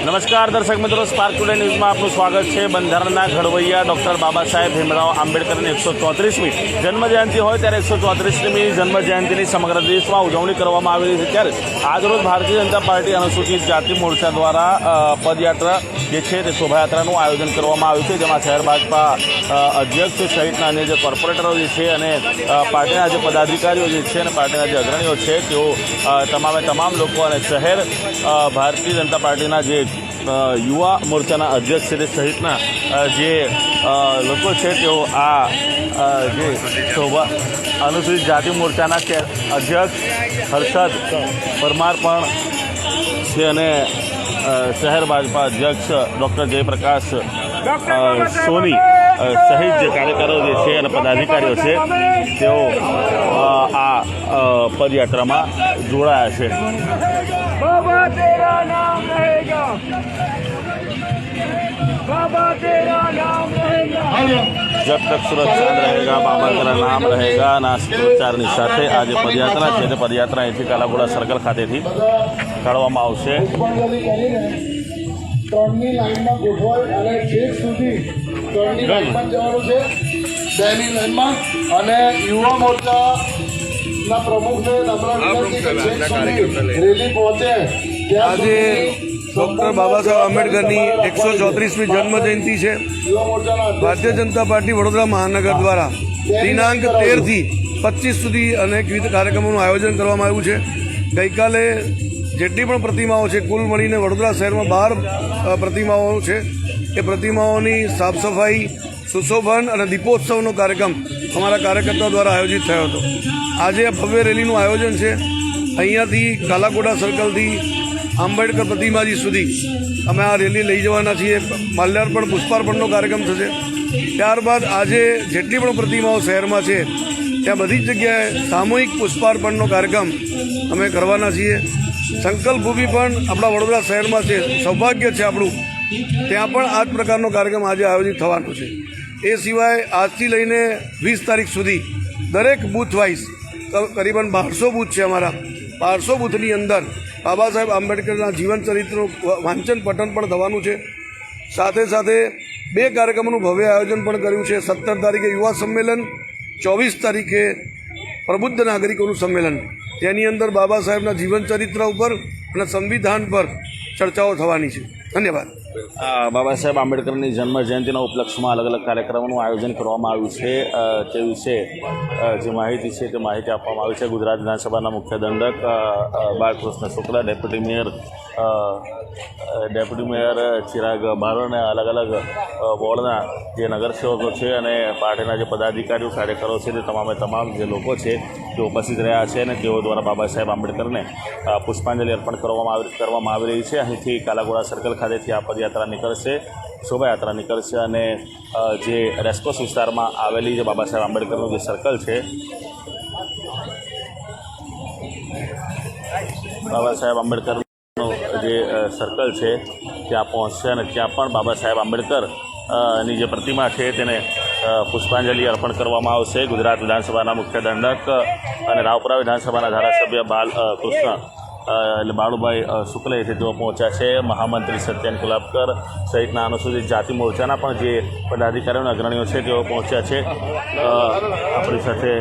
નમસ્કાર, દર્શક મિત્રો. સ્પાર્ક ટુડે ન્યૂઝમાં આપનું સ્વાગત છે. બંધારણના ઘડવૈયા ડૉક્ટર બાબા સાહેબ ભીમરાવ આંબેડકરની એકસો ચોત્રીસમી જન્મજયંતિ હોય ત્યારે એકસો ચોત્રીસમી જન્મજયંતિની સમગ્ર દેશમાં ઉજવણી કરવામાં આવી રહી છે. ત્યારે આજરોજ ભારતીય જનતા પાર્ટી અનુસૂચિત જાતિ મોરચા દ્વારા પદયાત્રા જે છે તે શોભાયાત્રાનું આયોજન કરવામાં આવ્યું છે, જેમાં શહેર ભાજપા અધ્યક્ષ સહિતના અન્ય જે કોર્પોરેટરો જે છે અને પાર્ટીના જે પદાધિકારીઓ જે છે અને પાર્ટીના જે અગ્રણીઓ છે, તેઓ તમામે તમામ લોકો અને શહેર ભારતીય જનતા પાર્ટીના જે યુવા મોરચાના અધ્યક્ષ સહિતના જે લોકો છે તેઓ આ જે શોભા અનુસૂચિત જાતિ મોરચાના અધ્યક્ષ હર્ષદ પરમાર પણ છે અને શહેર ભાજપા અધ્યક્ષ ડૉક્ટર જયપ્રકાશ સોની સહિત જે કાર્યકરો જે છે અને પદાધિકારીઓ છે, તેઓ આ પદયાત્રામાં જોડાયા છે. जब तक सूरज चांद रहेगा बाबा तेरा નામ રહેગા ના સૂત્રોચ્ચારની સાથે આ જે પદયાત્રા છે તે પદયાત્રા અહીંથી કાલાગોડા સર્કલ ખાતેથી કાઢવામાં આવશે પુષ્પાંજલિ કરીને ત્રણની લાઈનમાં ગોઠવાય અને છેક સુધી ત્રણની લાઈનમાં જ જવાનું છે બેની લાઈનમાં અને યુવા મોરચાના પ્રમુખને નમ્ર વિનંતી કે છેક સુધી રેલી પહોંચે ત્યાં આજે સુધી ડૉક્ટર બાબા સાહેબ આંબેડકરની એકસો ચોત્રીસમી જન્મ જયંતિ છે. ભારતીય જનતા પાર્ટી વડોદરા મહાનગર દ્વારા દિનાંક તેરથી પચીસ સુધી અનેકવિધ કાર્યક્રમોનું આયોજન કરવામાં આવ્યું છે. ગઈકાલે જેટલી પણ પ્રતિમાઓ છે, કુલ મળીને વડોદરા શહેરમાં બાર પ્રતિમાઓ છે. એ પ્રતિમાઓની સાફ સફાઈ સુશોભન અને દીપોત્સવનો કાર્યક્રમ અમારા કાર્યકર્તાઓ દ્વારા આયોજિત થયો હતો. આજે ભવ્ય રેલીનું આયોજન છે. અહીંયાથી કાલાકોડા સર્કલથી આંબેડકર પ્રતિમાજી સુધી અમે આ રેલી લઈ જવાના છીએ. માલ્યાર્પણ, પુષ્પાર્પણનો કાર્યક્રમ થશે. ત્યારબાદ આજે જેટલી પણ પ્રતિમાઓ શહેરમાં છે, ત્યાં બધી જ જગ્યાએ સામૂહિક પુષ્પાર્પણનો કાર્યક્રમ અમે કરવાના છીએ. સંકલ્પ ભૂમિ પણ આપણા વડોદરા શહેરમાં છે, સૌભાગ્ય છે આપણું. ત્યાં પણ આ જ પ્રકારનો કાર્યક્રમ આજે આયોજિત થવાનો છે. એ સિવાય આજથી લઈને વીસ તારીખ સુધી દરેક બૂથ વાઇઝ કરીબન બારસો બૂથ છે અમારા. બારસો બૂથની અંદર બાબા સાહેબ આંબેડકરના જીવન ચરિત્રનું વાંચન, પઠન પણ થવાનું છે. સાથે સાથે બે કાર્યક્રમોનું ભવ્ય આયોજન પણ કર્યું છે. સત્તર તારીખે યુવા સંમેલન, ચોવીસ તારીખે પ્રબુદ્ધ નાગરિકોનું સંમેલન. તેની અંદર બાબા સાહેબના જીવન ચરિત્ર ઉપર અને સંવિધાન પર ચર્ચાઓ થવાની છે. ધન્યવાદ. બાબા સાહેબ આંબેડકરની જન્મ જયંતિના ઉપલક્ષમાં અલગ અલગ કાર્યક્રમોનું આયોજન કરવામાં આવ્યું છે. તે વિશે જે માહિતી છે તે માહિતી આપવામાં આવી છે. ગુજરાત વિધાનસભાના મુખ્ય દંડક Balkrishna Shukla, deputy mayor deputy mayor Chirag Baro અને અલગ અલગ વોર્ડના જે નગરસેવકો છે અને પાર્ટીના જે પદાધિકારીઓ, કાર્યકરો છે તે તમામે તમામ જે લોકો છે તે ઉપસ્થિત રહ્યા છે અને તેઓ દ્વારા બાબા સાહેબ આંબેડકરને પુષ્પાંજલિ અર્પણ કરવામાં આવી કરવામાં આવી રહી છે. અહીંથી કાલાગોડા સર્કલ ખાતેથી આ પદયાત્રા નીકળશે, શોભાયાત્રા નીકળશે અને જે રેસકોર્સ વિસ્તારમાં આવેલી જે બાબા સાહેબ આંબેડકરનું જે સર્કલ છે, બાબા સાહેબ આંબેડકરનું જે સર્કલ છે, ત્યાં પહોંચશે અને ત્યાં પણ બાબા સાહેબ આંબેડકરની જે પ્રતિમા છે તેને પુષ્પાંજલિ અર્પણ કરવામાં આવશે. ગુજરાત વિધાનસભાના મુખ્ય દંડક અને રાવપુરા વિધાનસભાના ધારાસભ્ય બાલ કૃષ્ણ એટલે બાળુભાઈ શુક્લ છે તેઓ પહોંચ્યા છે. મહામંત્રી સત્યન કુલાબકર સહિતના અનુસૂચિત જાતિ મોરચાના પણ જે પદાધિકારીઓ અગ્રણીઓ છે તેઓ પહોંચ્યા છે. આપણી સાથે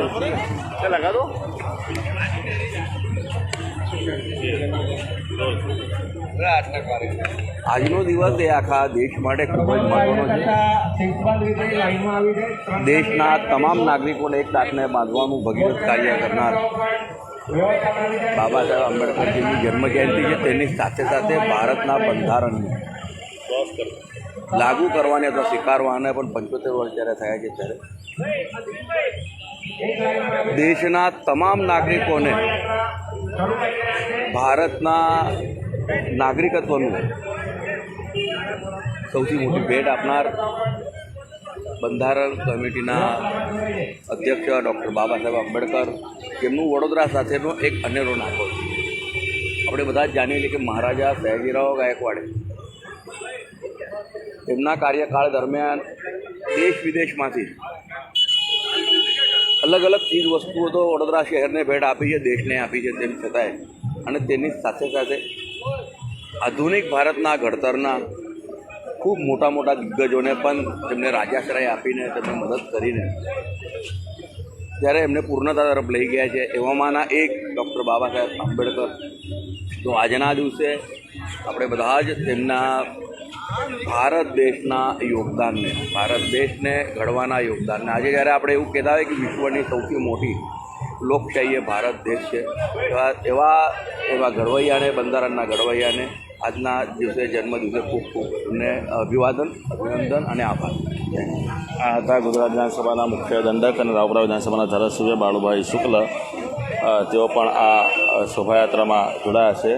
આજનો દિવસ એ આખા દેશ માટે ખૂબ જ મહત્વનો છે. દેશના તમામ નાગરિકોને એક તાકને બાંધવાનું ભગીરથ કાર્ય કરનાર બાબા સાહેબ આંબેડકરજીની જન્મજયંતિ છે. તેની સાથે સાથે ભારતના બંધારણને લાગુ કરવાની અથવા સ્વીકારવાને પણ પંચોતેર વર્ષ જ્યારે થયા છે ત્યારે દેશના તમામ નાગરિકોને ભારતના નાગરિકત્વનું સૌથી મોટી ભેટ આપનાર બંધારણ કમિટીના અધ્યક્ષ ડૉક્ટર બાબા સાહેબ આંબેડકર એમનું વડોદરા સાથેનો એક અનેરો નાખો આપણે બધા જ જાણીએ છીએ કે મહારાજા સયાજીરાવ ગાયકવાડે તેમના કાર્યકાળ દરમિયાન દેશ વિદેશમાંથી અલગ અલગ ચીજ વસ્તુઓ તો વડોદરા શહેરને ભેટ આપી છે, દેશને આપી છે, તેમ છતાંય અને તેની સાથે સાથે આધુનિક ભારતના ઘડતરના ખૂબ મોટા મોટા દિગ્ગજોને પણ તેમને રાજાશ્રય આપીને તેમને મદદ કરીને જ્યારે એમને પૂર્ણતા તરફ લઈ ગયા છે એવામાંના એક ડૉક્ટર બાબા સાહેબ આંબેડકર, તો આજના દિવસે આપણે બધા જ તેમના ભારત દેશના યોગદાનને, ભારત દેશને ઘડવાના યોગદાનને આજે જ્યારે આપણે એવું કહેતા હોય કે વિશ્વની સૌથી મોટી લોકશાહી ભારત દેશ છે. એવા એવા ઘડવૈયાને, બંધારણના ઘડવૈયાને આજના દિવસે જન્મ દિવસે ખૂબ ખૂબ એમને અભિવાદન, અભિનંદન અને આભાર. આ હતા ગુજરાત વિધાનસભાના મુખ્ય દંડક અને રાવપુરા વિધાનસભાના ધારાસભ્ય બાળુભાઈ શુક્લ. તેઓ પણ આ શોભાયાત્રામાં જોડાયા છે.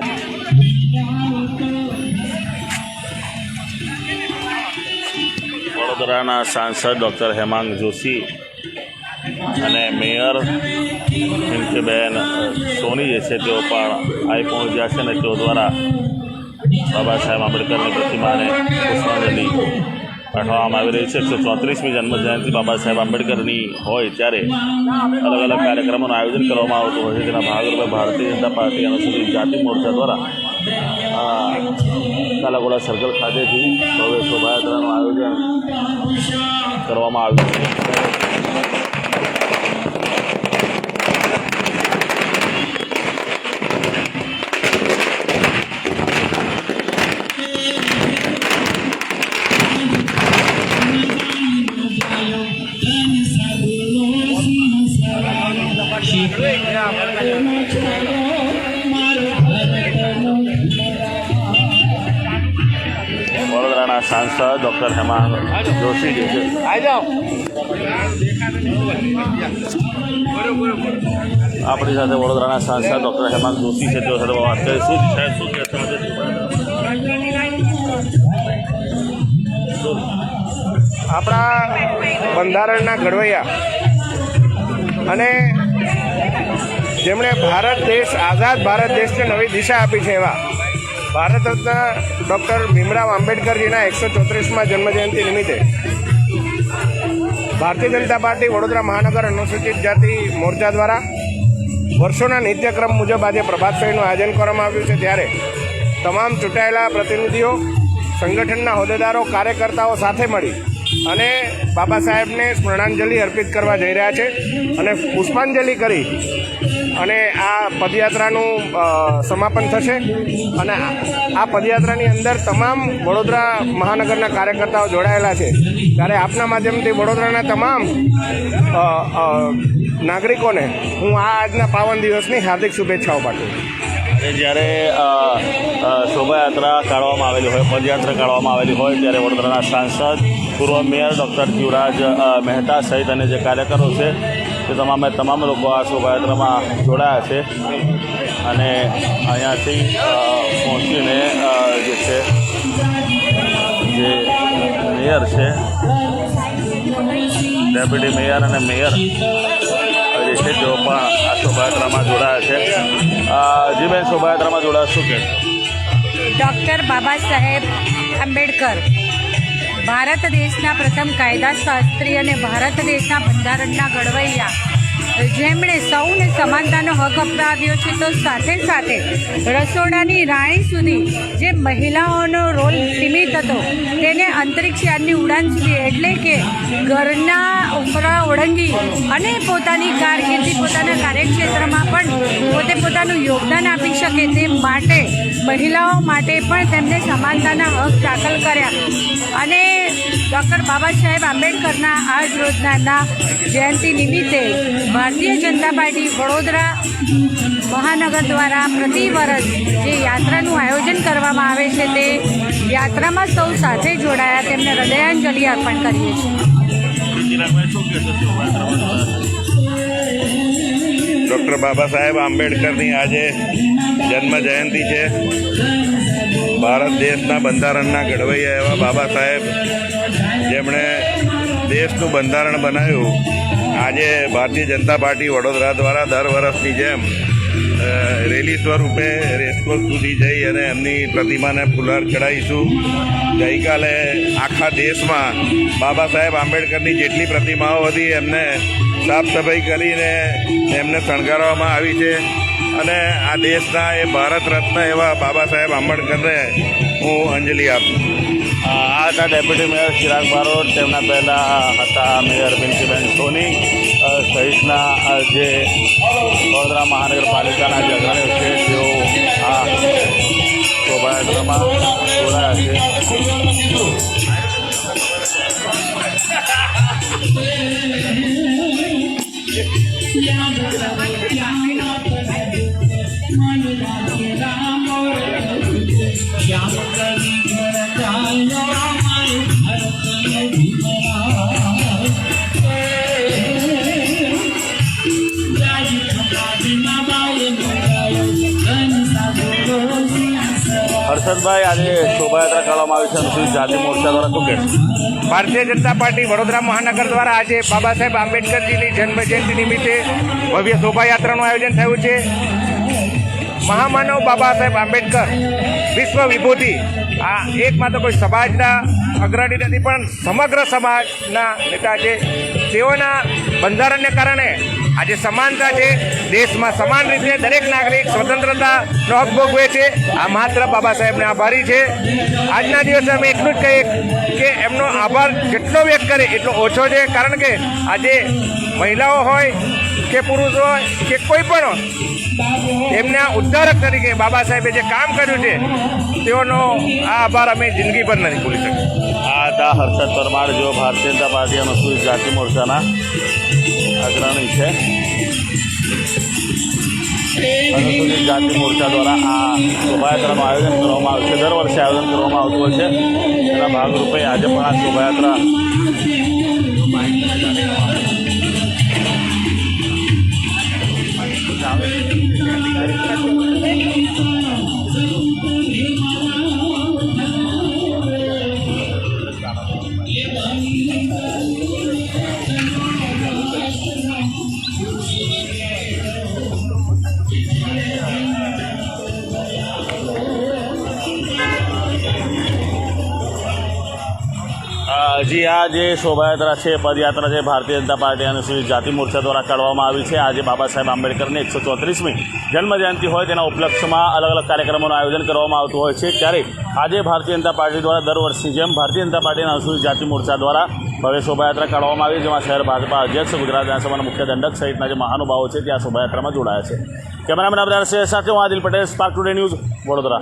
વડોદરાના સાંસદ ડૉક્ટર હેમાંગ જોશી અને મેયર પિંકીબેન બેન, સોની જે છે તેઓ પણ આવી પહોંચ્યા છે અને તેઓ દ્વારા બાબા સાહેબ આંબેડકરની પ્રતિમાને પુષ્પાંજલિ પાઠવવામાં આવી રહી છે. એકસો ચોત્રીસમી જન્મજયંતિ બાબા સાહેબ આંબેડકરની હોય ત્યારે અલગ અલગ કાર્યક્રમોનું આયોજન કરવામાં આવતું હોય છે. તેના ભાગરૂપે ભારતીય જનતા પાર્ટી અનુસૂચિત જાતિ મોરચા દ્વારા કાલાગોડા સર્કલ ખાતેથી ભવ્ય શોભાયાત્રાનું આયોજન કરવામાં આવ્યું છે. સાંસદ ડૉક્ટર હેમાંગ જોશી જે છે. આપણી સાથે વડોદરાના સાંસદ ડૉક્ટર હેમંત જોશી છે. તેઓ સાથે વાત કરી શું સાહેબ શું કહેશો આપણા બંધારણના ઘડવૈયા અને જેમણે ભારત દેશ આઝાદ ભારત દેશને નવી દિશા આપી છે એવા ભારત રત્ન ડૉક્ટર ભીમરાવ આંબેડકરજીના એકસો ચોત્રીસમાં જન્મજયંતિ નિમિત્તે ભારતીય જનતા પાર્ટી વડોદરા મહાનગર અનુસૂચિત જાતિ મોરચા દ્વારા વર્ષોના નિત્યક્રમ મુજબ આજે પ્રભાત ફેરીનું આયોજન કરવામાં આવ્યું છે ત્યારે તમામ ચૂંટાયેલા પ્રતિનિધિઓ, સંગઠનના હોદ્દેદારો, કાર્યકર્તાઓ સાથે મળી અને બાબા સાહેબને સ્મરણાંજલિ અર્પિત કરવા જઈ રહ્યા છે અને પુષ્પાંજલિ કરી અને આ પદયાત્રાનું સમાપન થશે. અને આ- પદયાત્રાની અંદર તમામ વડોદરા મહાનગરના કાર્યકર્તાઓ જોડાયેલા છે. ત્યારે આપના માધ્યમથી વડોદરાના તમામ નાગરિકોને હું આ આજના પાવન દિવસની હાર્દિક શુભેચ્છાઓ પાઠવું જ્યારે શોભાયાત્રા કાઢવામાં આવેલી હોય, પદયાત્રા કાઢવામાં આવેલી હોય, ત્યારે વડોદરાના સાંસદ, પૂર્વ મેયર ડૉક્ટર જીવરાજ મહેતા સહિત અને જે કાર્યકરો છે તે તમામે તમામ લોકો આ શોભાયાત્રામાં જોડાયા છે. અને અહીંયાથી પહોંચીને જે છે, જે મેયર છે, ડેપ્યુટી મેયર અને મેયર જે છે તેઓ પણ આ શોભાયાત્રામાં જોડાયા છે. અ, જી બેન શોભાયાત્રામાં જોડાયા શું કહેશો? ડૉક્ટર બાબા સાહેબ આંબેડકર ભારત દેશના પ્રથમ કાયદાશાસ્ત્રી અને ભારત દેશના બંધારણના ઘડવૈયા. જેમણે સૌને સમાનતાનો હક અપનાવ્યો છે તો સાથે સાથે રસોડાની રાણી સુધી જે મહિલાઓનો રોલ સીમિત હતો અંતરિક્ષ યાનની ઉડાન સુધી એટલે કે ઘરના ઉપરા ઓળંગી અને પોતાની કારકિર્દી પોતાના કાર્યક્ષેત્રમાં પણ પોતે પોતાનું યોગદાન આપી શકે તે માટે મહિલાઓ માટે પણ તેમને સમાનતાના હક દાખલ કર્યા. અને ડૉક્ટર બાબા સાહેબ આંબેડકરના આજ રોજના એમના જયંતિ નિમિત્તે ભારતીય જનતા પાર્ટી વડોદરા મહાનગર દ્વારા પ્રતિ વર્ષ જે યાત્રાનું આયોજન કરવામાં આવે છે તે યાત્રામાં સૌ સાથે જોડાયા, તેમને હૃદયાંજલિ અર્પણ કરીએ છીએ. ડૉક્ટર બાબા સાહેબ આંબેડકરની આજે જન્મ જયંતિ છે. ભારત દેશના બંધારણના ઘડવૈયા એવા બાબા સાહેબ જેમણે દેશનું બંધારણ બનાવ્યું. આજે ભારતીય જનતા પાર્ટી વડોદરા દ્વારા દર વર્ષની જેમ રેલી સ્વરૂપે રેસકોર્સ સુધી જઈ અને એમની પ્રતિમાને ફુલહાર ચડાવીશું. ગઈકાલે આખા દેશમાં બાબા સાહેબ આંબેડકરની જેટલી પ્રતિમાઓ હતી, એમને સાફ સફાઈ કરીને એમને શણગારવામાં આવી છે. અને આ દેશના એ ભારત રત્ન એવા બાબા સાહેબ આંબેડકરને હું અંજલિ આપું આ હતા ડેપ્યુટી મેયર ચિરાગ બારોટ, તેમના પહેલાં હતા મેયર બિનકીબેન સોની સહિતના જે વડોદરા મહાનગરપાલિકાના જે અગ્રણીઓ છે તેઓ આ શોભાયાત્રામાં જોડાયા છે. હર્ષદભાઈ આજે શોભાયાત્રા કાઢવામાં આવી છે અનુસૂચિત જાતિ મોરચા દ્વારા શું કહેશો? ભારતીય જનતા પાર્ટી વડોદરા મહાનગર દ્વારા આજે બાબા સાહેબ આંબેડકરજીની જન્મજયંતિ નિમિત્તે ભવ્ય શોભાયાત્રાનું આયોજન થયું છે. મહામાનવ બાબા સાહેબ આંબેડકર વિશ્વ વિભૂતિ, આ એકમાત્ર કોઈ સમાજના અગ્રણી નથી, પણ સમગ્ર સમાજના નેતા છે. તેઓના બંધારણને કારણે આજે સમાનતા છે. દેશમાં સમાન રીતે દરેક નાગરિક સ્વતંત્રતાનો હક ભોગવે છે. આ માત્ર બાબા સાહેબને આભારી છે. આજના દિવસે અમે એટલું જ કહીએ કે એમનો આભાર જેટલો વ્યક્ત કરે એટલો ઓછો છે. કારણ કે આજે મહિલાઓ હોય કે પુરુષ હોય કે કોઈ પણ હોય, એમના ઉદ્ધારક તરીકે બાબા સાહેબે જે કામ કર્યું છે, તેઓનો આ આભાર અમે જિંદગીભર નથી ભૂલી શકીએ હતા હર્ષદ પરમાર જેઓ ભારતીય જનતા પાર્ટી અનુસૂચિત જાતિ મોરચાના અગ્રણી છે. અનુસૂચિત જાતિ મોરચા દ્વારા આ શોભાયાત્રાનું આયોજન કરવામાં આવે છે. દર વર્ષે આયોજન કરવામાં આવતું હોય છે. એના ભાગરૂપે આજે પણ આ શોભાયાત્રા જે શોભાયાત્રા છે, પદયાત્રા છે, ભારતીય જનતા પાર્ટી અનુસૂચિત જાતિ મોરચા દ્વારા કાઢવામાં આવી છે. આજે બાબા સાહેબ આંબેડકરની એકસો ચોત્રીસમી જન્મજયંતિ હોય તેના ઉપલક્ષમાં અલગ અલગ કાર્યક્રમોનું આયોજન કરવામાં આવતું હોય છે. ત્યારે આજે ભારતીય જનતા પાર્ટી દ્વારા દર વર્ષની જેમ ભારતીય જનતા પાર્ટીના અનુસૂચિત જાતિ મોરચા દ્વારા ભવ્ય શોભાયાત્રા કાઢવામાં આવી જેમાં શહેર ભાજપા અધ્યક્ષ, ગુજરાત વિધાનસભાના મુખ્ય દંડક સહિતના જે મહાનુભાવો છે, ત્યાં શોભાયાત્રામાં જોડાયા છે. કેમેરામેન અબ્રાર શેર સાથે હું Adil Patel Spark Today News Vadodara.